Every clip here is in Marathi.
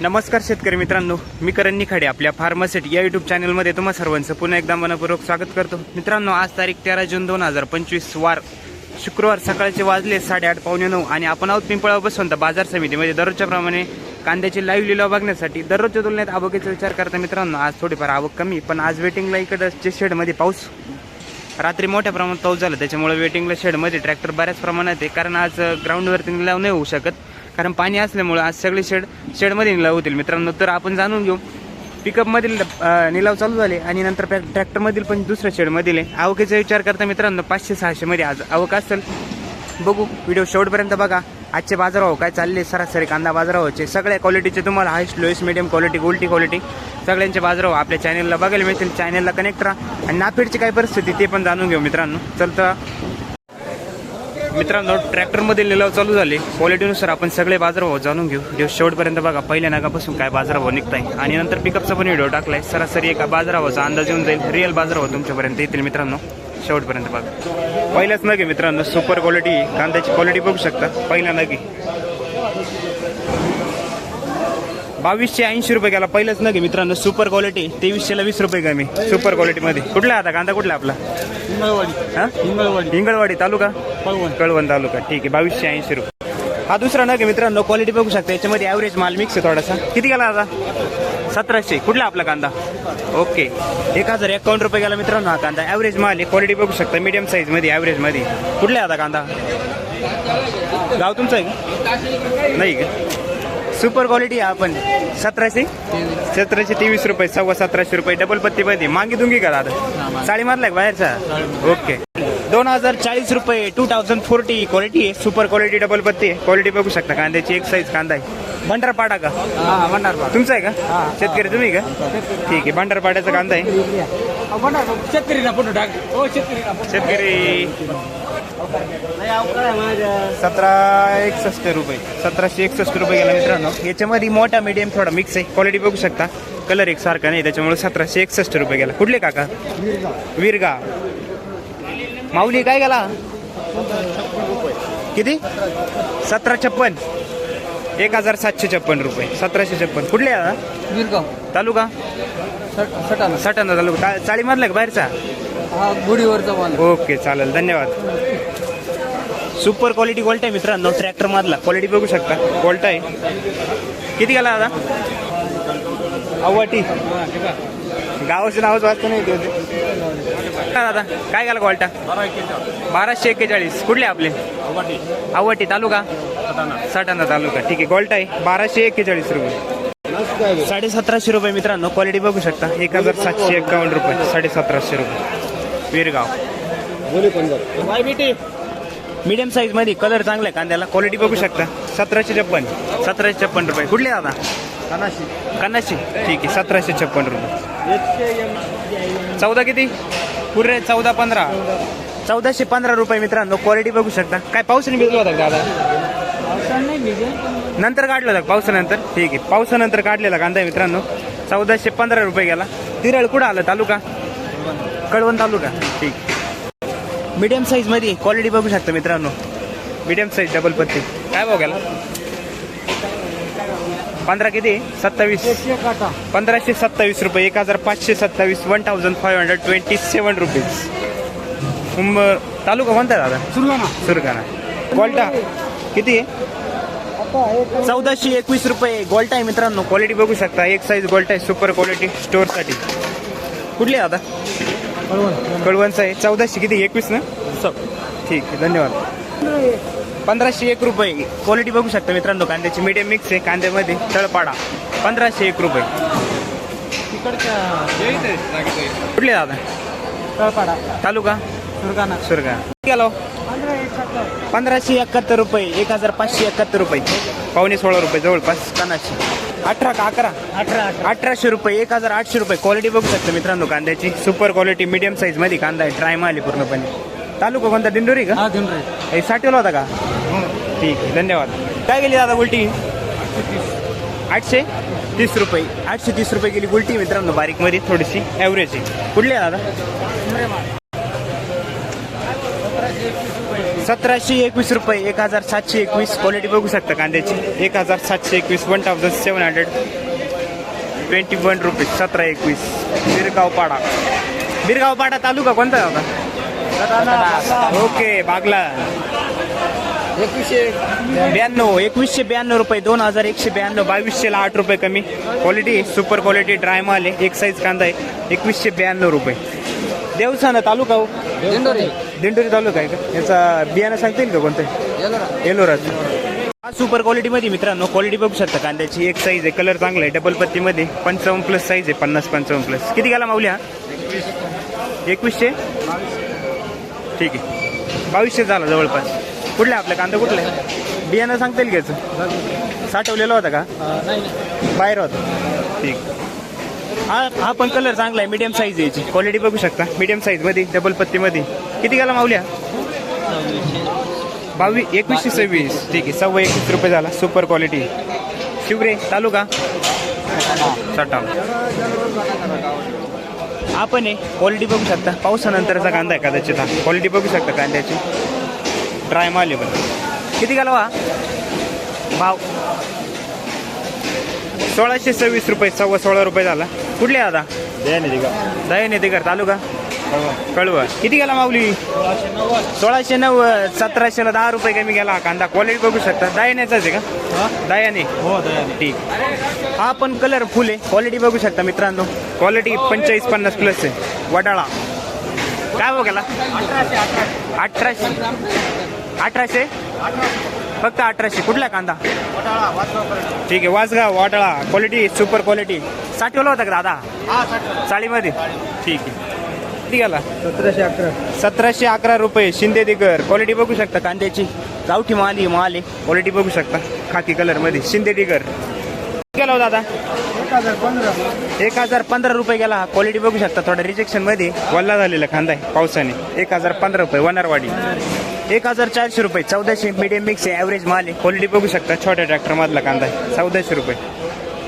नमस्कार शेतकरी मित्रांनो मी करण निखाडे आपल्या फार्मासेट या युट्यूब चॅनलमध्ये तुम्हा सर्वांचं पुन्हा एकदा मनपूर्वक स्वागत करतो. मित्रांनो आज तारीख तेरा जून दोन हजार पंचवीस वार शुक्रवार सकाळचे वाजले साडेआठ पावणे नऊ आणि आपण आहोत पिंपळा बसवंत बाजार समितीमध्ये. दररोजच्या प्रमाणे कांद्याची लाईव्ह लिलाव बघण्यासाठी दररोजच्या तुलनेत आवकेचा विचार करता मित्रांनो आज थोडीफार आवक कमी पण आज वेटिंगला इकडं शेडमध्ये पाऊस रात्री मोठ्या प्रमाणात पाऊस झाला त्याच्यामुळे वेटिंगला शेडमध्ये ट्रॅक्टर बऱ्याच प्रमाणात आहे कारण आज ग्राउंडवरती लाव नाही होऊ शकत. कारण पाणी असल्यामुळं आज सगळे शेड शेडमध्ये निलाव होतील. मित्रांनो तर आपण जाणून घेऊ. पिकअपमधील निलाव चालू झाले आणि नंतर ट्रॅक्टरमधील पण दुसऱ्या शेडमधील आहे आवकेचा विचार करता मित्रांनो पाचशे सहाशेमध्ये आज आवक असेल. बघू व्हिडिओ शेवटपर्यंत बघा. आजचे बाजारभाव काय चालले? सरासरी कांदा बाजारभावाचे सगळ्या क्वालिटीचे तुम्हाला हायस्ट लोएस्ट मिडियम क्वालिटी गोल्टी क्वालिटी सगळ्यांचे बाजारभाव आपल्या चॅनलला बघायला मिळतील. चॅनलला कनेक्ट राहा. आणि नाफेडची काय परिस्थिती ते पण जाणून घेऊ मित्रांनो. चलतं मित्रांनो ट्रॅक्टरमध्ये लिलाव चालू झाले. क्वालिटीनुसार आपण सगळे बाजारभाव जाणून घेऊ. व्हिडिओ शेवटपर्यंत बघा. पहिल्या नागापासून काय बाजारभाव निघताय. आणि नंतर पिकअपचा पण व्हिडिओ टाकलाय. सरासरी एका बाजारभावाचा अंदाज येऊन जाईल. रिअल बाजारभाव तुमच्यापर्यंत येतील मित्रांनो. शेवटपर्यंत बघा. पहिलाच नग मित्रांनो. सुपर क्वालिटी कांद्याची क्वालिटी बघू शकता. पहिला नग बावीसशे ऐंशी रुपये गेला. पहिलंच नग मित्रांनो. सुपर क्वालिटी तेवीसशेला वीस रुपये कमी. सुपर क्वालिटीमध्ये कुठला आता? कांदा कुठला आपला? हिंगळवाडी हा? हिंगळवाडी हिंगळवाडी तालुका? पळवण कळवण तालुका. ठीक आहे. बावीसशे ऐंशी रुपये. हा दुसरा नग मित्रांनो. क्वालिटी बघू शकता. याच्यामध्ये ॲव्हरेज माल मिक्स आहे थोडासा. किती गेला आता? सतराशे. कुठला आपला कांदा? ओके एक हजार एकावन्न रुपये गेला मित्रांनो हा कांदा. ॲव्हरेज माल आहे. क्वालिटी बघू शकता. मीडियम साईजमध्ये ॲव्हरेजमध्ये कुठला आहे आता कांदा? गाव तुमचं आहे नाही का? सुपर क्वालिटी आहे आपण सतराशे? सतराशे तेवीस रुपये. सव्वा सतराशे रुपये. डबल पत्तीमध्ये मागे दुंगी का दादा साडी मारलाय बाहेरचा? ओके दोन हजार चाळीस रुपये टू थाउजंड फोर्टी क्वालिटी आहे. सुपर क्वालिटी डबल पत्ती आहे. क्वालिटी बघू शकता. कांद्याची एक साईज कांदा आहे. भंडारपाडा का? हा भंडारपाड. तुमचा आहे का? शेतकरी तुम्ही का? ठीक आहे. भंडारपाड्याचा कांदा आहे. हो शेतकरीला फोटो शेतकरी. सतरा एकसष्ट रुपये. सतराशे एकसष्ट रुपये गेला मित्रांनो. याच्यामध्ये मोठा मीडियम थोडा मिक्स आहे. क्वालिटी बघू शकता. कलर एक सारखा नाही त्याच्यामुळे सतराशे एकसष्ट रुपये गेला. कुठले काका? वीरगा माऊली काय गेला? किती? सतरा छप्पन. एक हजार सातशे छप्पन रुपये. सतराशे छप्पन. कुठले? गिरगाव तालुका? सटाणा. सटाणा तालुका. ता- चाळी मारला का बाहेरचा? हा गुढीवरचा ओके चालेल. धन्यवाद. सुपर क्वालिटी गोल्ट आहे मित्रांनो ट्रॅक्टर मधला. क्वालिटी बघू शकता. गोल्ट आहे. किती गेला दादा अव्वाटी गावाचं नावच वाचतं नाही काय दादा? काय गेला गोल्टा बाराशे एक्केचाळीस. कुठले आपले? अव्वाटी तालुका? सटाणा तालुका. ठीक आहे गोल्ट आहे. बाराशे एक्केचाळीस रुपये. साडे सतराशे रुपये मित्रांनो क्वालिटी बघू शकता. एक हजार सातशे एक्कावन्न रुपये. साडे सतराशे रुपये. वीरगाव. मीडियम साईजमध्ये कलर चांगला आहे कांद्याला. क्वालिटी बघू शकता. सतराशे छप्पन. सतराशे छप्पन रुपये. कुठले दादा? कन्नाशी ठीक आहे सतराशे छप्पन रुपये. चौदा किती? पुरे चौदा पंधरा. चौदाशे पंधरा रुपये मित्रांनो क्वालिटी बघू शकता. काय पावसाने भिजलो होता का दादा? नंतर काढलं होतं पावसानंतर? ठीक आहे. पावसानंतर काढलेला कांदा मित्रांनो. चौदाशे पंधरा रुपये गेला. तिरळ कुठं आलं? तालुका? कळवण तालुका. ठीक. मीडियम साईजमध्ये क्वालिटी बघू शकता मित्रांनो. मीडियम साईज डबल पत्ती. काय बघायला पंधरा किती? सत्तावीस. काटा पंधराशे सत्तावीस रुपये. एक हजार पाचशे सत्तावीस. One thousand five hundred twenty seven rupees मुंब तालुका कोणता दादा? सुरगाणा. सुरगाणा. गोल्टा किती? आहे चौदाशे एकवीस रुपये. गोल्टा आहे मित्रांनो. क्वालिटी बघू शकता. एक साईज गोल्टा आहे. सुपर क्वालिटी स्टोअरसाठी कुठली आहे दादा? कळवणचं आहे. चौदाशे किती? एकवीस ना? ठीक आहे. धन्यवाद. पंधराशे एक रुपये. क्वालिटी बघू शकता मित्रांनो कांद्याची मीडियम मिक्स आहे कांद्यामध्ये तळपाडा. पंधराशे एक रुपये. कुठले दादा? तळपाडा. तालुका? सुरगाणा. सुरगा गेलो? पंधराशे एकाहत्तर. रुपये एक हजार पाचशे एकाहत्तर रुपये. पावणे सोळा रुपये जवळपास कानाशी अठरा का अकरा? अठरा अठरा. अठराशे रुपये एक हजार आठशे रुपये. क्वालिटी बघू शकता मित्रांनो कांद्याची. सुपर क्वालिटी मीडियम साईजमध्ये कांदा आहे. ड्राय माल पूर्णपणे. तालुका कोणता दिंडोरी का हा दिनरे हे साठवला होता का ठीक आहे धन्यवाद. काय गेली दादा उलटी? आठशे? तीस रुपये. आठशे तीस रुपये गेली उलटी मित्रांनो बारीकमध्ये थोडीशी ॲव्हरेज आहे. कुठली आहे दादा सतराशे एकवीस रुपये एक हजार सातशे एकवीस. क्वालिटी बघू शकता कांद्याची. एक हजार सातशे एकवीस one thousand seven hundred twenty one rupees सतरा एकवीस. बिरगाव पाडा. बिरगाव पाडा तालुका कोणता होता ओके बागला. एकवीसशे ब्याण्णव एकवीसशे ब्याण्णव रुपये दोन हजार एकशे ब्याण्णव बावीसशेला आठ रुपये कमी. क्वालिटी सुपर क्वालिटी ड्राय माल आहे. एक साईज कांदा आहे. एकवीसशे ब्याण्णव रुपये. देवसाना तालुका हो. दिंडोरी. दिंडोरी तालुका आहे का? याचा बियाणं सांगता येईल का कोणतं? एलोराज हा सुपर क्वालिटीमध्ये मित्रांनो क्वालिटी बघू शकता. कांद्याची एक साईज आहे. कलर चांगला आहे. डबल पत्तीमध्ये पंचावन्न प्लस साईज आहे. पन्नास पंचावन्न प्लस किती गेला माऊली हा? एकवीसशे? ठीक आहे. बावीसशे झाला जवळपास. कुठला आपला? कांदा कुठला आहे? बियाणं सांगता येईल घ्यायचं साठवलेला होता का? बाहेर होता. ठीक. हा हा पण कलर चांगला आहे. मीडियम साईज आहे याची. क्वालिटी बघू शकता. मीडियम साईजमध्ये डबल पत्तीमध्ये किती गेला माऊल्या? बावीस एकवीसशे सव्वीस. ठीक आहे. सव्वा एकवीस रुपये झाला. सुपर क्वालिटी शिवरे तालुका सटा आपण आहे क्वालिटी बघू शकता. पावसानंतरचा कांदा आहे कदाचित हा क्वालिटी बघू शकता कांद्याची. ड्राय माल आहे पण किती गेला वा भाव? सोळाशे सव्वीस रुपये सव्वा सोळा रुपये झाला. कुठले आता? दया नेते कर तालुका? कळवा. किती गेला माऊली? सोळाशे नऊ सतराशेला दहा रुपये कमी गेला कांदा. क्वालिटी बघू शकता. दयानेचाच आहे का? दयाने. हो ठीक. हा पण कलर फुल आहे. क्वालिटी बघू शकता मित्रांनो. क्वालिटी पंचेचाळीस पन्नास प्लस आहे. वडाळा. काय हो गेला? अठराशे. अठराशे? फक्त अठराशे. कुठला कांदा? ठीक आहे. वासगाव वाटाळा क्वालिटी सुपर क्वालिटी साठवला होता का दादा? चाळीमध्ये ठीक आहे. किती गेला? सतराशे अकरा. सतराशे अकरा रुपये. शिंदे दिगर. क्वालिटी बघू शकता कांद्याची. गावठी माल ही माल आहे. क्वालिटी बघू शकता. खाकी कलरमध्ये. शिंदे दिगर. गेला हो दादा? एक हजार पंधरा. एक हजार पंधरा रुपये गेला. क्वालिटी बघू शकता. थोडा रिजेक्शनमध्ये वल्ला झालेला कांदा आहे पावसाने. एक हजार पंधरा रुपये. वनारवाडी. एक हजार चारशे रुपये. चौदाशे मीडियम मिक्स आहे. ॲव्हरेज माल आहे. क्वालिटी बघू शकता. छोट्या ट्रॅक्टर मधला कांदा आहे. चौदाशे रुपये.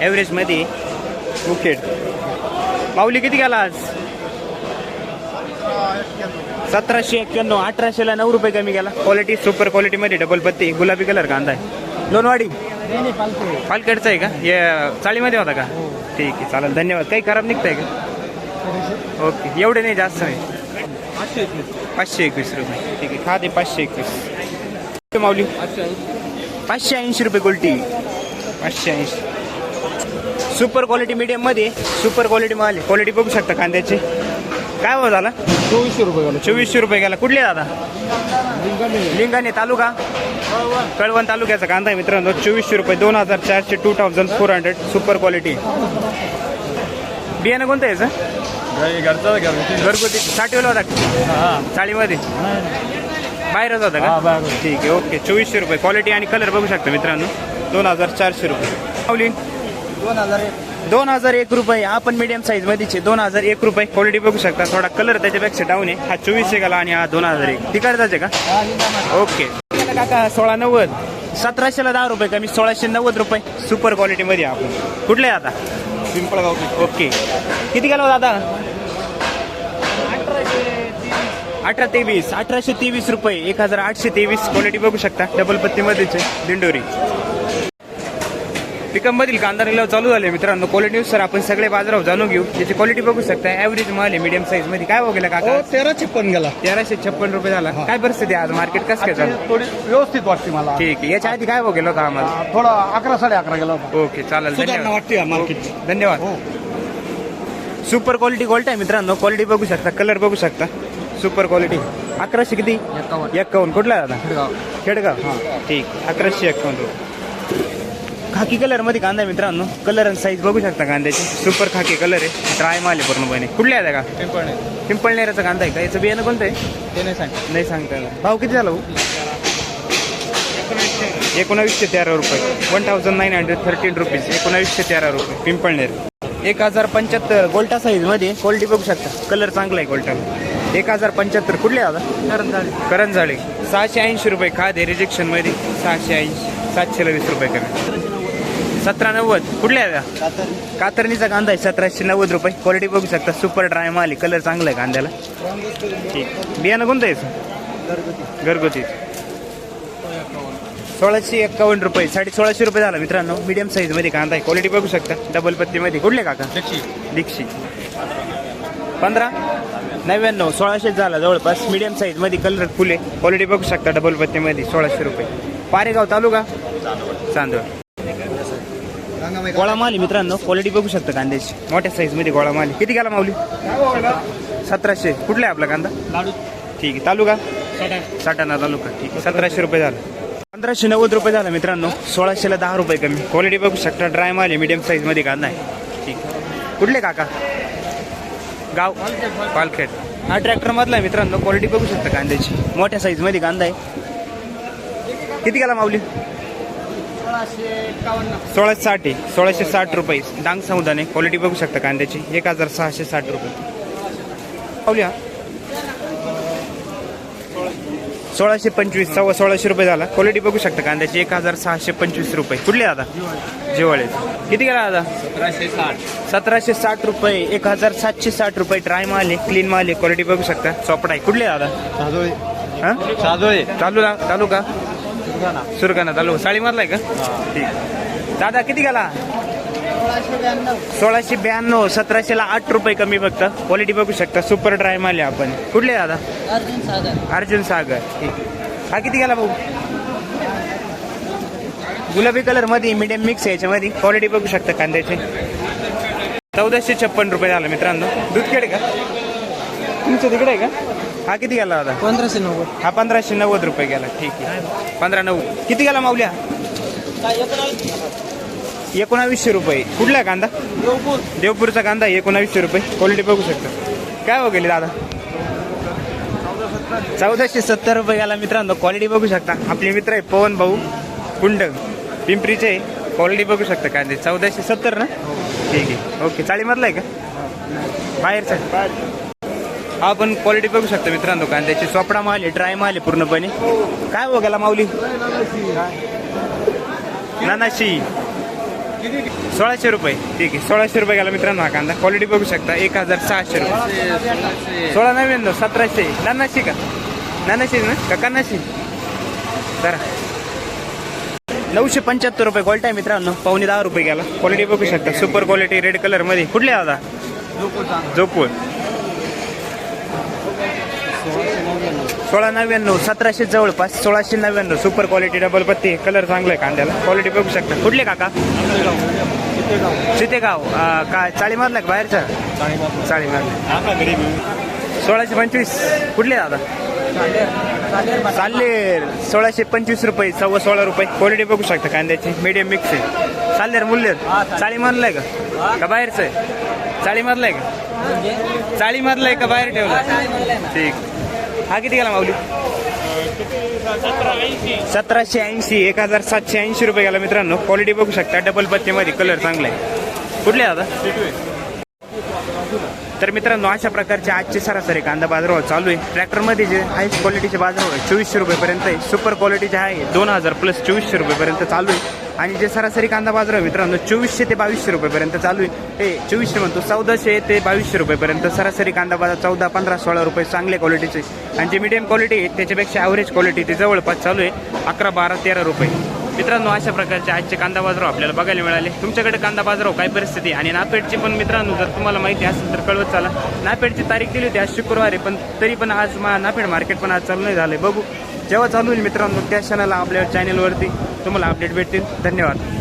ॲव्हरेजमध्ये. उकेड माऊली किती गेला आज? सतराशे एक्क्याण्णव अठराशेला नऊ रुपये कमी गेला क्वालिटी सुपर क्वालिटीमध्ये डबल पत्ती गुलाबी कलर कांदा आहे लोणवाडी नाही नाही पालखी. पालखेडचा आहे का? या चाळीमध्ये होता का? ठीक आहे चालेल धन्यवाद. काही खराब निघतंय का? ओके एवढे नाही जास्त नाही. पाचशे एकवीस रुपये. ठीक आहे खाते पाचशे एकवीस. माऊली? पाचशे ऐंशी रुपये गोल्टी पाचशे ऐंशी. सुपर क्वालिटी मीडियममध्ये सुपर क्वालिटी माल आहे. क्वालिटी बघू शकता कांद्याची. काय भाव झाला? चोवीसशे रुपये गेलो. चोवीसशे रुपये गेला. कुठले दादा? लिंगाणे. तालुका? कळवण. तालुक्याचा कांदा आहे मित्रांनो. चोवीसशे रुपये दोन हजार चारशे two thousand four hundred super quality बियाणं कोणतं आहे याचं? घरचा घरगुती. साठवलं होता? चाळीमध्ये बाहेरच होता का. ठीक आहे ओके. चोवीसशे रुपये. क्वालिटी आणि कलर बघू शकता मित्रांनो. दोन हजार चारशे रुपये. दोन हजार दोन हजार एक रुपये आपण मीडियम साईज मध्येचे दोन हजार एक रुपये क्वालिटी बघू शकता. थोडा कलर त्याच्यापेक्षा डाऊन आहे. हा चोवीसशे गेला आणि हा दोन हजार एक. आहे का? ओके काका सोळा नव्वद. सतराशेला दहा रुपये कमी सोळाशे नव्वद रुपये. सुपर क्वालिटीमध्ये आपण. कुठले आता? पिंपळगाव ओके किती गेला हो दादा? अठरा तेवीस. अठराशे तेवीस रुपये. एक हजार आठशे तेवीस क्वालिटी बघू शकता. डबल पत्तीमध्येच दिंडोरी. पिकअपमधील कांदा लिलाव चालू झाले. मित्रांनो क्वालिटी सर आपण सगळे बाजारावर जाणून घेऊ. त्याची क्वालिटी बघू शकता ॲव्हरेज माल आहे मीडियम साईजमध्ये. काय बघेल काका? तेरा छप्पन गेला. तेराशे छप्पन रुपये झाला. काय परिस्थिती आहे आज? मार्केट कसं काय झालं थोडी व्यवस्थित वाटते मला. ठीक आहे. याच्या आधी काय बघेल होता आम्हाला? थोडा अकरा साडे अकरा गेला होता. ओके चालेल. धन्यवाद. वाटते मार्केटची धन्यवाद. हो. सुपर क्वालिटी गोल्ट आहे मित्रांनो. क्वालिटी बघू शकता. कलर बघू शकता. सुपर क्वालिटी अकराशे किती? एक्कावन्न. कुठला दादा? खेडगाव. खेडगाव. ठीक. अकराशे एक्कावन्न रुपये खाकी कलरमध्ये कांदा आहे मित्रांनो. कलर आणि साईज बघू शकता कांद्याची. सुपर खाकी कलर आहे. ड्राय माल आहे पूर्णपणे. कुठले आहे का? पिंपळणे पिंपळनेराचा कांदा आहे का? याचं बियाणं कोणतं आहे? ते नाही सांग नाही सांगता येणार. भाव किती झाला? एकोणावीसशे तेरा रुपये. One thousand nine hundred thirteen rupees एकोणावीसशे तेरा रुपये. पिंपळनेर. एक हजार पंच्याहत्तर गोल्टा साईजमध्ये क्वालिटी बघू शकता. कलर चांगला आहे गोल्टाला. एक हजार पंच्याहत्तर. कुठले आता करण झाले सहाशे ऐंशी रुपये. खादे रिजेक्शनमध्ये. सहाशे ऐंशी. सातशेला वीस रुपये कमी सतरा नव्वद. कुठले आहे कातरणीचा कांदा आहे सतराशे नव्वद रुपये. क्वालिटी बघू शकता. सुपर ड्राय माल आहे. कलर चांगला आहे कांद्याला. ठीक. बियाणं कोणतं आहे? घरगुती. सोळाशे एक्कावन्न रुपये. साडे सोळाशे रुपये झाला मित्रांनो. मीडियम साईजमध्ये कांदा आहे. क्वालिटी बघू शकता. डबल पत्ती मध्ये. कुठले काका? दीक्षित. पंधरा? नव्याण्णव. सोळाशे झाला जवळपास. मीडियम साईजमध्ये कलर फुले. क्वालिटी बघू शकता डबल पत्ती मध्ये. सोळाशे रुपये. पारेगाव तालुका? चांदवड. गोळा माल मित्रांनो. क्वालिटी बघू शकता कांद्याची. मोठ्या साईजमध्ये गोळा माल. किती गेला माऊली? सतराशे. कुठला आहे आपला कांदा? ठीक आहे. तालुका? साठाणा तालुका. ठीक आहे. सतराशे रुपये झालं. पंधराशे नव्वद रुपये झालं मित्रांनो. सोळाशेला दहा रुपये कमी. क्वालिटी बघू शकता. ड्राय माल आहे. मीडियम साईजमध्ये कांदा आहे. ठीक कुठले काका? गाव? पालखेड. हा ट्रॅक्टर मधला आहे मित्रांनो. क्वालिटी बघू शकता कांद्याची. मोठ्या साईजमध्ये कांदा आहे. किती गेला माऊली? सोळाशे साठ आहे. सोळाशे साठ रुपये. डांग समुदाने क्वालिटी बघू शकता कांद्याची. एक हजार सहाशे साठ रुपये. हा सोळाशे पंचवीस सव्वा सोळाशे रुपये झाला. क्वालिटी बघू शकता कांद्याची. एक हजार सहाशे पंचवीस रुपये. कुठले दादा? जिवाळे. किती गेला दादा? सतराशे साठ. सतराशे साठ रुपये. एक हजार सातशे साठ रुपये. ड्राय माल आहे क्लीन माल आहे. क्वालिटी बघू शकता. चोपडा आहे. कुठले दादा? हा? चालू चालू का? सुरगाणा. चालू साडी मारलाय का? ठीक. दादा किती गेला? सोळाशे ब्याण्णव सतराशेला आठ रुपये कमी फक्त. क्वालिटी बघू शकता. सुपर ड्राय माल आहे आपण. कुठले दादा? अर्जुन सागर. अर्जुन सागर. ठीक. हा किती गेला भाऊ? गुलाबी कलरमध्ये मीडियम मिक्स आहे याच्यामध्ये. क्वालिटी बघू शकता कांद्याची. चौदाशे छप्पन रुपये झालं मित्रांनो. दूध खेळ का? तुमचं तिकडे आहे का? हा किती गेला दादा? पंधराशे नव्वद. हा पंधराशे नव्वद रुपये गेला. ठीक आहे. पंधरा नव्वद किती गेला माऊल्या? एकोणावीसशे रुपये. कुठला कांदा? देवपूरचा कांदा एकोणावीसशे रुपये. क्वालिटी बघू शकता. काय हो गेली दादा? चौदाशे सत्तर रुपये गेला मित्रांनो. क्वालिटी बघू शकता. आपले मित्र आहे पवन भाऊ कुंड. पिंपरीचे क्वालिटी बघू शकता कांदे. चौदाशे सत्तर ना? ठीक आहे. ओके चाळीमधला आहे का? बाहेरचा आपण क्वालिटी बघू शकतो मित्रांनो कांद्याची चोपडा माल आहे ड्राय माल आहे पूर्णपणे. काय हो माऊली? नानाशी सोळाशे रुपये. ठीक आहे सोळाशे रुपये गेला मित्रांनो हा कांदा. क्वालिटी बघू शकता एक हजार सहाशे रुपये. सोळा नव्याण्णव सतराशे. नानाशी का? नानाशी ना? का कानाशी जरा नऊशे पंच्याहत्तर रुपये क्वालिटी आहे मित्रांनो. पावणे दहा रुपये गेला. क्वालिटी बघू शकता. सुपर क्वालिटी रेड कलरमध्ये. कुठले दादा? जोपूर. सोळा नव्याण्णव सतराशे जवळपास सोळाशे नव्याण्णव. सुपर क्वालिटी डबल पत्ती. कलर चांगला आहे कांद्याला. क्वालिटी बघू शकता. कुठले काका? चितेगाव. अं, काय चाळी मारला का बाहेरचा? चाळी मारला. सोळाशे पंचवीस. कुठले दादा? साल्लेर. सोळाशे पंचवीस रुपये सव्वा सोळा रुपये. क्वालिटी बघू शकता कांद्याची. मीडियम मिक्स आहे. साल्लेर मुल्लेर. चाळी मारलाय का? का बाहेरचं आहे? चाळी मारलाय का? चाळी मारलाय का बाहेर ठेवला ठीक. हा किती गेला माऊली? सतराशे ऐंशी एक हजार सातशे ऐंशी रुपये गेला मित्रांनो. क्वालिटी बघू शकता डबल पत्तीमध्ये कलर चांगला आहे. कुठले दादा तर मित्रांनो अशा प्रकारचे आजचे सरासरी कांदा बाजारभाव चालू आहे. ट्रॅक्टरमध्ये जे हायस्ट क्वालिटीचे बाजारभाव आहे चोवीसशे रुपयेपर्यंत आहे. सुपर क्वालिटीचे आहे दोन हजार प्लस चोवीसशे रुपयेपर्यंत चालू आहे. आणि जे सरासरी कांदा बाजार आहे मित्रांनो चोवीसशे ते बावीसशे रुपयेपर्यंत चालू आहे. हे चोवीसशे म्हणतो चौदाशे ते बावीसशे रुपयेपर्यंत सरासरी कांदा बाजार चौदा पंधरा सोळा रुपये चांगल्या क्वालिटीचे आणि जे मीडियम क्वालिटी आहे त्याच्यापेक्षा ॲव्हरेज क्वालिटी ते जवळपास चालू आहे अकरा बारा तेरा रुपये. मित्रांनो अशा प्रकारचे आजचे कांदा बाजार आपल्याला बघायला मिळाले. तुमच्याकडे कांदा बाजार काय परिस्थिती आणि नापेडची पण मित्रांनो जर तुम्हाला माहिती असेल तर कळवत चला. नापेडची तारीख दिली होती आज शुक्रवारी पण तरी पण आज मा नापेड मार्केट पण आज चालू नाही झालंय. बघू. जेव्हा चालू होईल मित्रांनो त्या क्षणाला आपल्या चॅनलवरती तुम्हाला अपडेट भेटतील. धन्यवाद.